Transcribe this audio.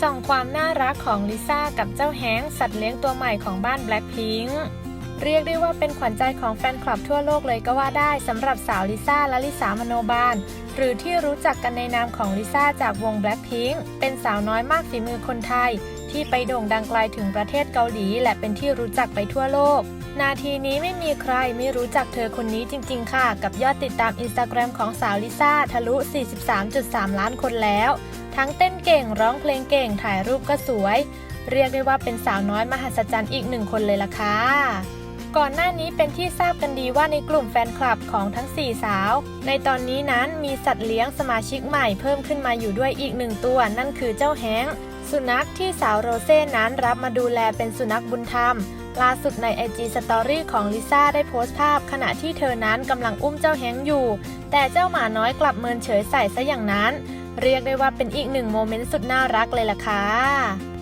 ส่องความน่ารักของลิซ่ากับเจ้าแฮงสัตว์เลี้ยงตัวใหม่ของบ้าน Blackpink เรียกได้ว่าเป็นขวัญใจของแฟนคลับทั่วโลกเลยก็ว่าได้สำหรับสาวลิซ่าและลิสามโนบาล หรือที่รู้จักกันในนามของลิซ่าจากวง Blackpink เป็นสาวน้อยมากฝีมือคนไทย ที่ไปโด่งดังไกลถึงประเทศเกาหลี และเป็นที่รู้จักไปทั่วโลก นาทีนี้ไม่มีใครไม่รู้จักเธอคนนี้จริง ๆ ค่ะ กับยอดติดตามอินสตาแกรมของสาวลิซ่าทะลุ 43.3 ล้านคนแล้ว ทั้งเต้นเก่งร้องเพลงเก่งถ่ายรูปก็สวย เรียกได้ว่าเป็นสาวน้อยมหัศจรรย์อีกหนึ่งคนเลยล่ะค่ะก่อนหน้านี้เป็นที่ทราบกันดีว่าในกลุ่มแฟนคลับของทั้ง 4 สาว ในตอนนี้นั้นมีสัตว์เลี้ยงสมาชิกใหม่เพิ่มขึ้นมาอยู่ด้วยอีกหนึ่งตัว นั่นคือเจ้าแฮงสุนัขที่สาวโรเซ่นั้นรับมาดูแลเป็นสุนัขบุญธรรม ล่าสุดใน IG Story ของลิซ่าได้โพสต์ภาพ ขณะที่เธอนั้นกำลังอุ้มเจ้าแฮงอยู่ แต่เจ้าหมาน้อยกลับเมินเฉยใส่ซะอย่างนั้น เรียกได้ว่าเป็นอีกหนึ่งโมเมนต์สุดน่ารักเลยล่ะค่ะ